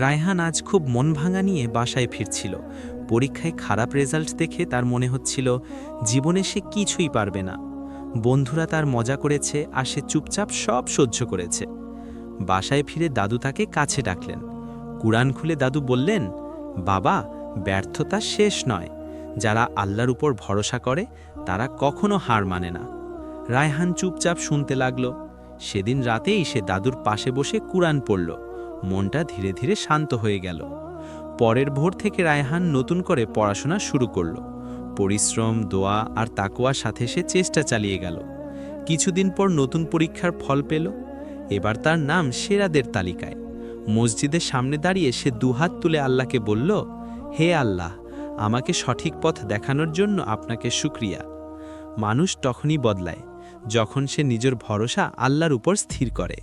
রায়হান আজ খুব মন ভাঙা নিয়ে বাসায় ফিরছিল। পরীক্ষায় খারাপ রেজাল্ট দেখে তার মনে হচ্ছিল, জীবনে সে কিছুই পারবে না। বন্ধুরা তার মজা করেছে আর সে চুপচাপ সব সহ্য করেছে। বাসায় ফিরে দাদু তাকে কাছে ডাকলেন। কুরআন খুলে দাদু বললেন, বাবা, ব্যর্থতা শেষ নয়। যারা আল্লাহর উপর ভরসা করে, তারা কখনো হার মানে না। রায়হান চুপচাপ শুনতে লাগল। সেদিন রাতেই সে দাদুর পাশে বসে কুরআন পড়ল। মনটা ধীরে ধীরে শান্ত হয়ে গেল। পরের ভোর থেকে রায়হান নতুন করে পড়াশোনা শুরু করল। পরিশ্রম, দোয়া আর তাকোয়ার সাথে সে চেষ্টা চালিয়ে গেল। কিছুদিন পর নতুন পরীক্ষার ফল পেল। এবার তার নাম সেরাদের তালিকায়। মসজিদের সামনে দাঁড়িয়ে সে দুহাত তুলে আল্লাহকে বলল, হে আল্লাহ, আমাকে সঠিক পথ দেখানোর জন্য আপনাকে শুক্রিয়া। মানুষ তখনই বদলায়, যখন সে নিজের ভরসা আল্লাহর উপর স্থির করে।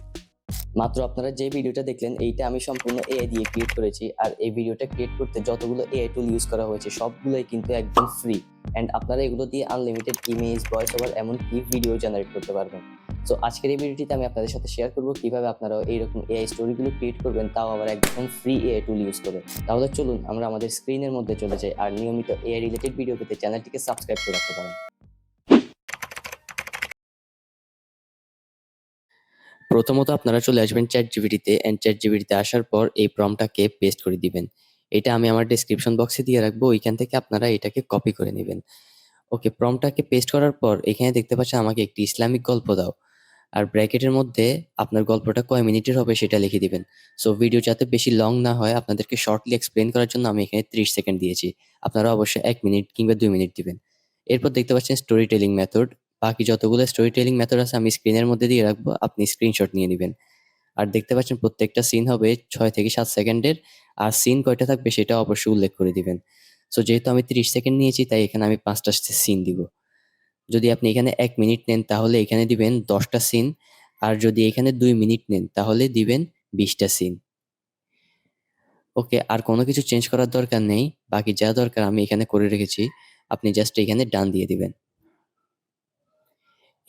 মাত্র আপনারা যে ভিডিওটা দেখলেন, এইটা আমি সম্পূর্ণ এআই দিয়ে ক্রিয়েট করেছি। আর এই ভিডিওটা ক্রিয়েট করতে যতগুলো এআই টুল ইউজ করা হয়েছে, সবগুলোই কিন্তু একদম ফ্রি অ্যান্ড আপনারা এগুলো দিয়ে আনলিমিটেড ইমেজ ভয়েস ওভার এমনকি ভিডিও জেনারেট করতে পারবেন। সো আজকের এই ভিডিওটিতে আমি আপনাদের সাথে শেয়ার করব কীভাবে আপনারা এইরকম এআই স্টোরিগুলো ক্রিয়েট করবেন, তাও আবার একদম ফ্রি এআই টুল ইউজ করে। তাহলে চলুন, আমরা আমাদের স্ক্রিনের মধ্যে চলে যাই। আর নিয়মিত এআই রিলেটেড ভিডিও পেতে চ্যানেলটিকে সাবস্ক্রাইব করে রাখতে পারেন। প্রথমত আপনারা চলে আসবেন চ্যাট জিবিটিতে অ্যান্ড চ্যাট জিবিটিতে আসার পর এই প্রমটাকে পেস্ট করে দিবেন। এটা আমি আমার ডেসক্রিপশন বক্সে দিয়ে রাখব, ওইখান থেকে আপনারা এটাকে কপি করে নেবেন। ওকে প্রমটাকে পেস্ট করার পর এখানে দেখতে পাচ্ছেন আমাকে একটি ইসলামিক গল্প দাও। আর ব্র্যাকেটের মধ্যে আপনার গল্পটা কয় মিনিটের হবে সেটা লিখে দিবেন। সো ভিডিও যাতে বেশি লং না হয়, আপনাদেরকে শর্টলি এক্সপ্লেন করার জন্য আমি এখানে ত্রিশ সেকেন্ড দিয়েছি। আপনারা অবশ্যই এক মিনিট কিংবা দুই মিনিট দিবেন। এরপর দেখতে পাচ্ছেন স্টোরি টেলিং মেথড বাকি যতগুলো স্টোরি টেলিং মেথড আছে আমি স্ক্রিনের মধ্যে দিয়ে রাখব, আপনি স্ক্রিনশট নিয়ে নেবেন। আর দেখতে পাচ্ছেন প্রত্যেকটা সিন হবে ছয় থেকে সাত সেকেন্ডের, আর সিন কয়টা থাকবে সেটা অবশ্যই উল্লেখ করে দিবেন। সো যেহেতু আমি তিরিশ সেকেন্ড নিয়েছি, তাই এখানে আমি পাঁচটা সিন দিব। যদি আপনি এখানে এক মিনিট নেন, তাহলে এখানে দিবেন দশটা সিন আর যদি এখানে দুই মিনিট নেন, তাহলে দিবেন বিশটা সিন ওকে, আর কোনো কিছু চেঞ্জ করার দরকার নেই। বাকি যা দরকার আমি এখানে করে রেখেছি, আপনি জাস্ট এখানে ডান দিয়ে দিবেন।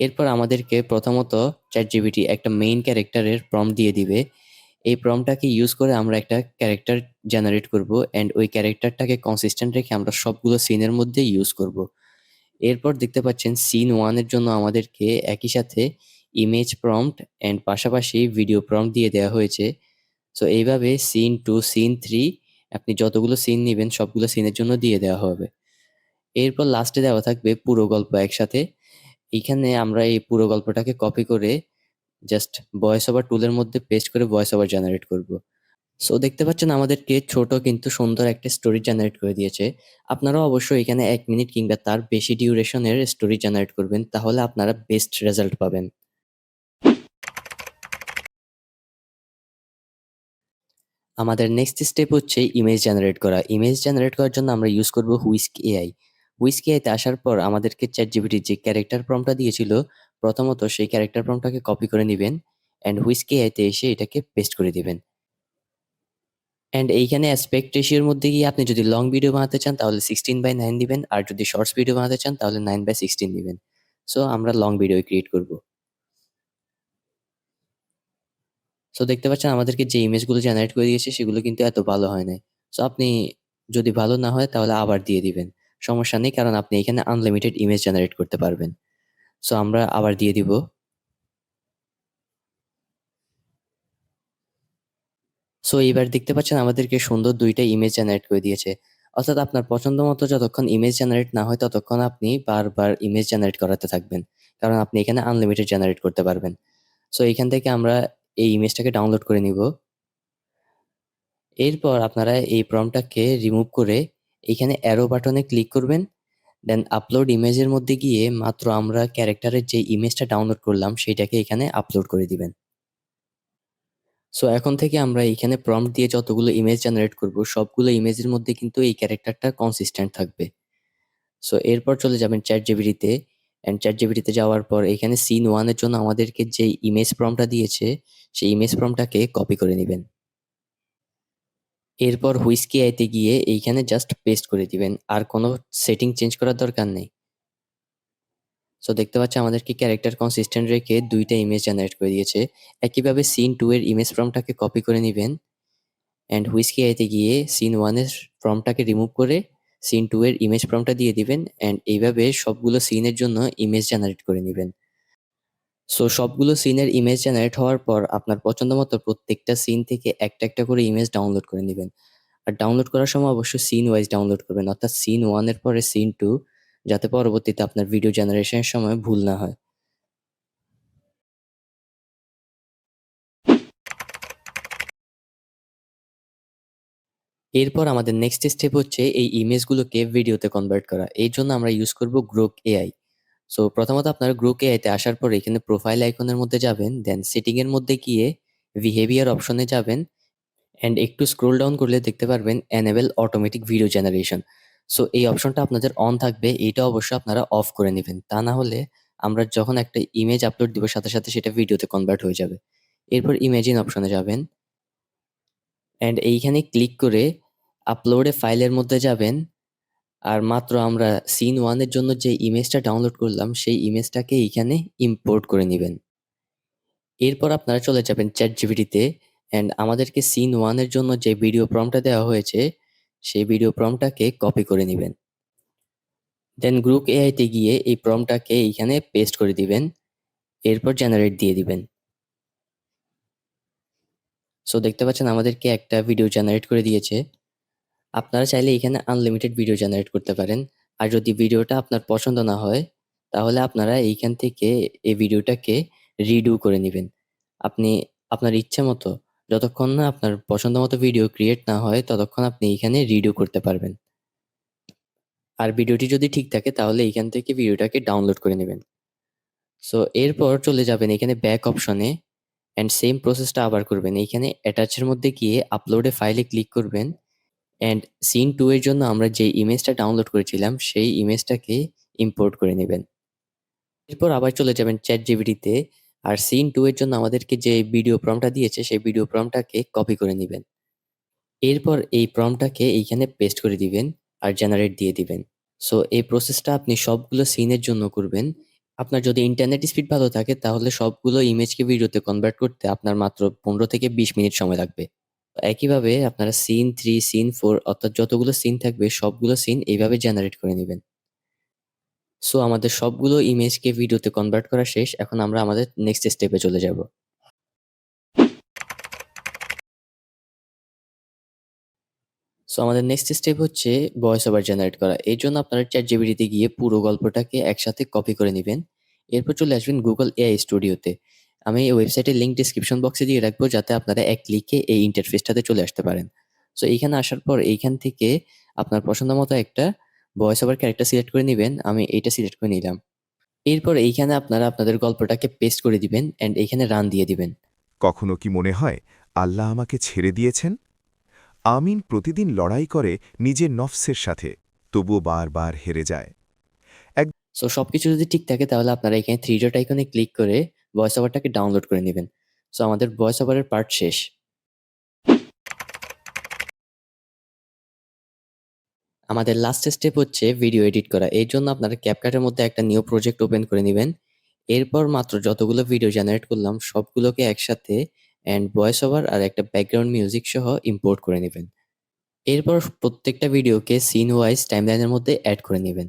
এরপর আমাদেরকে প্রথমত চ্যাট জিবিটি একটা মেইন ক্যারেক্টারের প্রম দিয়ে দিবে। এই প্রমটাকে ইউজ করে আমরা একটা ক্যারেক্টার জেনারেট করব অ্যান্ড ওই ক্যারেক্টারটাকে কনসিস্টেন্ট রেখে আমরা সবগুলো সিনের মধ্যে ইউজ করব। এরপর দেখতে পাচ্ছেন সিন ওয়ানের জন্য আমাদেরকে একই সাথে ইমেজ প্রম্পট অ্যান্ড পাশাপাশি ভিডিও প্রম্পট দিয়ে দেওয়া হয়েছে। সো এইভাবে সিন টু সিন থ্রি আপনি যতগুলো সিন নেবেন সবগুলো সিনের জন্য দিয়ে দেওয়া হবে। এরপর লাস্টে দেওয়া থাকবে পুরো গল্প একসাথে। এইখানে আমরা এই পুরো গল্পটাকে কপি করে জাস্ট ভয়েস ওভার টুলের মধ্যে পেস্ট করে ভয়েস ওভার জেনারেট করব। সো দেখতে পাচ্ছেন আমাদেরকে ছোট কিন্তু সুন্দর একটা স্টোরি জেনারেট করে দিয়েছে। আপনারাও অবশ্যই এখানে এক মিনিট কিংবা তার বেশি ডিউরেশনের স্টোরি জেনারেট করবেন, তাহলে আপনারা বেস্ট রেজাল্ট পাবেন। আমাদের নেক্সট স্টেপ হচ্ছে ইমেজ জেনারেট করা। ইমেজ জেনারেট করার জন্য আমরা ইউজ করব হুইস্ক এআই হুইস্ক এআইতে আসার পর আমাদেরকে চ্যাট জিবিটির যে ক্যারেক্টার প্রমটা দিয়েছিল, প্রথমত সেই ক্যারেক্টার প্রমটাকে কপি করে নেবেন অ্যান্ড হুইস্ক এআইতে এসে এটাকে পেস্ট করে দিবেন। অ্যান্ড এইখানে অ্যাসপেক্ট রেশিওর মধ্যে গিয়ে আপনি যদি লং ভিডিও বানাতে চান, তাহলে সিক্সটিন বাই নাইন দিবেন, আর যদি শর্টস ভিডিও বানাতে চান, তাহলে নাইন বাই সিক্সটিন দিবেন। সো আমরা লং ভিডিও ক্রিয়েট করব। সো দেখতে পাচ্ছেন আমাদেরকে যে ইমেজগুলো জেনারেট করে দিয়েছে, সেগুলো কিন্তু এত ভালো হয় নাই। সো আপনি যদি ভালো না হয়, তাহলে আবার দিয়ে দিবেন। সমস্যা নেই, কারণ আপনি এখানে আনলিমিটেড ইমেজ জেনারেট করতে পারবেন। সো আমরা আবার দিয়ে দিব। সো এবার দেখতে পাচ্ছেন আমাদেরকে সুন্দর দুইটা ইমেজ জেনারেট করে দিয়েছে। অর্থাৎ আপনার পছন্দ মতো যতক্ষণ ইমেজ জেনারেট না হয়, ততক্ষণ আপনি বারবার ইমেজ জেনারেট করাতে থাকবেন। কারণ আপনি এখানে আনলিমিটেড জেনারেট করতে পারবেন। সো এখান থেকে আমরা এই ইমেজটাকে ডাউনলোড করে নিব। এরপর আপনারা এই প্রমটাকে রিমুভ করে এখানে অ্যারো বাটনে ক্লিক করবেন দেন আপলোড ইমেজের মধ্যে গিয়ে মাত্র আমরা ক্যারেক্টারের যে ইমেজটা ডাউনলোড করলাম সেটাকে এখানে আপলোড করে দিবেন। সো এখন থেকে আমরা এখানে প্রম্পট দিয়ে যতগুলো ইমেজ জেনারেট করব, সবগুলো ইমেজের মধ্যে কিন্তু এই ক্যারেক্টারটা কনসিস্টেন্ট থাকবে। সো এরপর চলে যাবেন চ্যাট জিবিটিতে অ্যান্ড চ্যাট জিবিটিতে যাওয়ার পর এখানে সিন ওয়ানের জন্য আমাদেরকে যে ইমেজ প্রমটা দিয়েছে, সেই ইমেজ প্রমটাকে কপি করে নেবেন। এরপর হুইস্কি আইতে গিয়ে এইখানে জাস্ট পেস্ট করে দিবেন। আর কোনো সেটিং চেঞ্জ করার দরকার নেই। সো দেখতে পাচ্ছি আমাদেরকে ক্যারেক্টার কনসিস্টেন্ট রেখে দুইটা ইমেজ জেনারেট করে দিয়েছে। একইভাবে সিন টু এর ইমেজ ফর্মটাকে কপি করে নেবেন। অ্যান্ড হুইস্কি আইতে গিয়ে সিন ওয়ানের ফর্মটাকে রিমুভ করে সিন টু এর ইমেজ ফর্মটা দিয়ে দিবেন। অ্যান্ড এইভাবে সবগুলো সিনের জন্য ইমেজ জেনারেট করে নেবেন। সো সবগুলো সিনের ইমেজ জেনারেট হওয়ার পর আপনার পছন্দ মতো প্রত্যেকটা সিন থেকে একটা একটা করে ইমেজ ডাউনলোড করে নেবেন। আর ডাউনলোড করার সময় অবশ্যই সিন ওয়াইজ ডাউনলোড করবেন। অর্থাৎ সিন ওয়ানের পরে সিন টু যাতে পরবর্তীতে আপনার ভিডিও জেনারেশনের সময় ভুল না হয়। এরপর আমাদের নেক্সট স্টেপ হচ্ছে এই ইমেজগুলোকে ভিডিওতে কনভার্ট করা। এই জন্য আমরা ইউজ করব গ্রোক এআই সো প্রথমত আপনারা গ্রোক এআইতে আসার পর এখানে প্রোফাইল আইকনের মধ্যে যাবেন দেন সেটিং এর মধ্যে গিয়ে বিহেভিয়ার অপশনে যাবেন অ্যান্ড একটু স্ক্রোল ডাউন করলে দেখতে পারবেন enable automatic video generation so এই অপশনটা আপনাদের অন থাকবে, এটা অবশ্যই আপনারা অফ করে নেবেন। তা না হলে আমরা যখন একটা ইমেজ আপলোড দিব, সাথে সাথে সেটা ভিডিওতে কনভার্ট হয়ে যাবে। এরপর ইমেজিন অপশনে যাবেন অ্যান্ড এইখানে ক্লিক করে আপলোডে ফাইলের মধ্যে যাবেন আর মাত্র আমরা সিন ওয়ানের জন্য যে ইমেজটা ডাউনলোড করলাম, সেই ইমেজটাকে এইখানে ইম্পোর্ট করে নেবেন। এরপর আপনারা চলে যাবেন চ্যাট জিবিটিতে অ্যান্ড আমাদেরকে সিন ওয়ানের জন্য যে ভিডিও প্রমটা দেওয়া হয়েছে, সেই ভিডিও প্রমটাকে কপি করে নেবেন। দেন গ্রুপ এআইতে গিয়ে এই প্রমটাকে এইখানে পেস্ট করে দিবেন, এরপর জেনারেট দিয়ে দিবেন। সো দেখতে পাচ্ছেন আমাদেরকে একটা ভিডিও জেনারেট করে দিয়েছে। আপনারা চাইলে এখানে আনলিমিটেড ভিডিও জেনারেট করতে পারেন। আর যদি ভিডিওটা আপনার পছন্দ না হয়, তাহলে আপনারা এইখান থেকে এই ভিডিওটাকে রিডু করে নেবেন। আপনি আপনার ইচ্ছে মতো, যতক্ষণ না আপনার পছন্দ মতো ভিডিও ক্রিয়েট না হয়, ততক্ষণ আপনি এইখানে রিডু করতে পারবেন। আর ভিডিওটি যদি ঠিক থাকে, তাহলে এইখান থেকে ভিডিওটাকে ডাউনলোড করে নেবেন। সো এরপর চলে যাবেন এখানে ব্যাক অপশনে অ্যান্ড সেম প্রসেসটা আবার করবেন। এইখানে অ্যাটাচের মধ্যে গিয়ে আপলোডে ফাইলে ক্লিক করবেন। অ্যান্ড সিন টু এর জন্য আমরা যে ইমেজটা ডাউনলোড করেছিলাম, সেই ইমেজটাকে ইম্পোর্ট করে নেবেন। এরপর আবার চলে যাবেন চ্যাট জিবিটিতে আর সিন টু এর জন্য আমাদেরকে যে ভিডিও প্রমটা দিয়েছে, সেই ভিডিও প্রমটাকে কপি করে নেবেন। এরপর এই প্রমটাকে এইখানে পেস্ট করে দিবেন আর জেনারেট দিয়ে দিবেন। সো এই প্রসেসটা আপনি সবগুলো সিনের জন্য করবেন। আপনার যদি ইন্টারনেট স্পিড ভালো থাকে, তাহলে সবগুলো ইমেজকে ভিডিওতে কনভার্ট করতে আপনার মাত্র পনেরো থেকে বিশ মিনিট সময় লাগবে। একইভাবে আপনারা সিন থ্রি সিন ফোর অর্থাৎ যতগুলো সিন থাকবে, সবগুলো সিন এইভাবে জেনারেট করে নেবেন। সো আমাদের সবগুলো ইমেজকে ভিডিওতে কনভার্ট করা শেষ। এখন আমরা আমাদের নেক্সট স্টেপে চলে যাব। সো আমাদের নেক্সট স্টেপ হচ্ছে ভয়েস ওভার জেনারেট করা। এই জন্য আপনারা চ্যাট জিবিটিতে গিয়ে পুরো গল্পটাকে একসাথে কপি করে নেবেন। এরপর চলে আসবেন গুগল এআই স্টুডিওতে আমি এই ওয়েবসাইটের লিঙ্ক ডিসক্রিপশন বক্সে দিয়ে রাখব যাতে আপনারা এক ক্লিকে এই ইন্টারফেসটাতে চলে আসতে পারেন। সো এইখানে আসার পর এইখান থেকে আপনার পছন্দ মতো একটা ভয়েস ওভার ক্যারেক্টার সিলেক্ট করে নেবেন আমি এইটা সিলেক্ট করে নিলাম। এরপর এইখানে আপনারা আপনাদের গল্পটাকে পেস্ট করে দিবেন অ্যান্ড এইখানে রান দিয়ে দিবেন। কখনো কি মনে হয় আল্লাহ আমাকে ছেড়ে দিয়েছেন? আমিন প্রতিদিন লড়াই করে নিজের নফসের সাথে তবুও বারবার হেরে যায়। সো সবকিছু যদি ঠিক থাকে তাহলে আপনারা এখানে থ্রি ডট আইকনে ক্লিক করে ভয়েস ওভারটাকে ডাউনলোড করে নেবেন। সো আমাদের ভয়েস ওভারের পার্ট শেষ। আমাদের লাস্ট স্টেপ হচ্ছে ভিডিও এডিট করা। এই জন্য আপনারা ক্যাপকাটের মধ্যে একটা নিউ প্রজেক্ট ওপেন করে নেবেন। এরপর মাত্র যতগুলো ভিডিও জেনারেট করলাম, সবগুলোকে একসাথে অ্যান্ড ভয়েস ওভার আর একটা ব্যাকগ্রাউন্ড মিউজিক সহ ইম্পোর্ট করে নেবেন। এরপর প্রত্যেকটা ভিডিওকে সিন ওয়াইজ টাইমলাইনের মধ্যে অ্যাড করে নেবেন।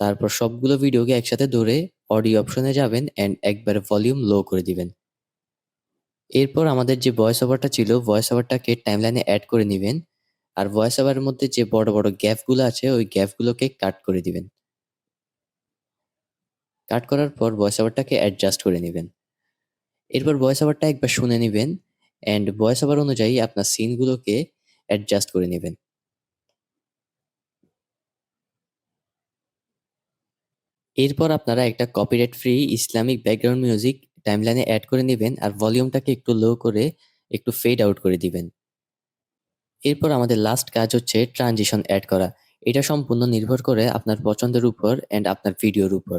তারপর সবগুলো ভিডিওকে একসাথে ধরে অডিও অপশনে যাবেন অ্যান্ড একবার ভলিউম লো করে দিবেন। এরপর আমাদের যে ভয়েস ওভারটা ছিল ভয়েস ওভারটাকে টাইমলাইনে অ্যাড করে নেবেন আর ভয়েস ওভারের মধ্যে যে বড় বড় গ্যাপগুলো আছে, ওই গ্যাপগুলোকে কাট করে দিবেন। কাট করার পর ভয়েস ওভারটাকে অ্যাডজাস্ট করে নেবেন। এরপর ভয়েস ওভারটা একবার শুনে নেবেন অ্যান্ড ভয়েস ওভার অনুযায়ী আপনার সিনগুলোকে অ্যাডজাস্ট করে নেবেন। এরপর আপনারা একটা copyright free Islamic background music টাইমলাইনে add করে নেবেন আর ভলিউমটাকে একটু লো করে একটু ফেড আউট করে দিবেন। এরপর আমাদের লাস্ট কাজ হচ্ছে ট্রানজিশন অ্যাড করা। এটা সম্পূর্ণ নির্ভর করে আপনার পছন্দের উপর অ্যান্ড আপনার ভিডিওর উপর।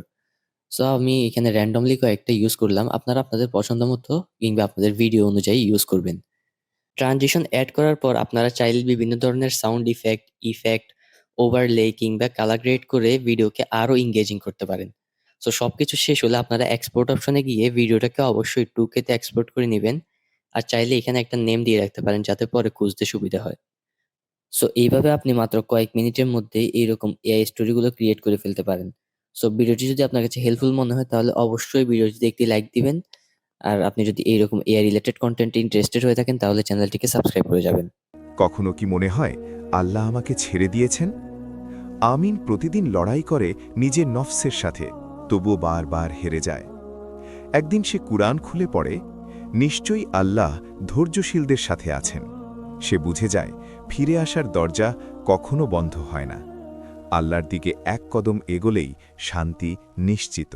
সো আমি এখানে র্যান্ডমলি কয়েকটা ইউজ করলাম। আপনারা আপনাদের পছন্দ মতো কিংবা আপনাদের ভিডিও অনুযায়ী ইউজ করবেন। ট্রানজিশন অ্যাড করার পর আপনারা চাইলে বিভিন্ন ধরনের সাউন্ড ইফেক্ট ইফেক্ট ওভারলে কিংবা কালার গ্রেড করে ভিডিওকে আরও ইংগেজিং করতে পারেন। সো সব কিছু শেষ হলে আপনারা এক্সপোর্ট অপশনে গিয়ে ভিডিওটাকে অবশ্যই টু কেতে এক্সপোর্ট করে নেবেন। আর চাইলে এখানে একটা নেম দিয়ে রাখতে পারেন যাতে পরে খুঁজতে সুবিধা হয়। সো এইভাবে আপনি মাত্র কয়েক মিনিটের মধ্যে এইরকম এআই স্টোরিগুলো ক্রিয়েট করে ফেলতে পারেন। সো ভিডিওটি যদি আপনার কাছে হেল্পফুল মনে হয় তাহলে অবশ্যই ভিডিওটিতে একটি লাইক দিবেন। আর আপনি যদি এইরকম এআই রিলেটেড কন্টেন্টে ইন্টারেস্টেড হয়ে থাকেন তাহলে চ্যানেলটিকে সাবস্ক্রাইব করে যাবেন। কখনো কি মনে হয় আল্লাহ আমাকে ছেড়ে দিয়েছেন? আমিন প্রতিদিন লড়াই করে নিজের নফসের সাথে, তবুও বারবার হেরে যায়। একদিন সে কুরআন খুলে পড়ে, নিশ্চয়ই আল্লাহ ধৈর্যশীলদের সাথে আছেন। সে বুঝে যায়, ফিরে আসার দরজা কখনো বন্ধ হয় না। আল্লাহর দিকে এক কদম এগোলেই শান্তি নিশ্চিত।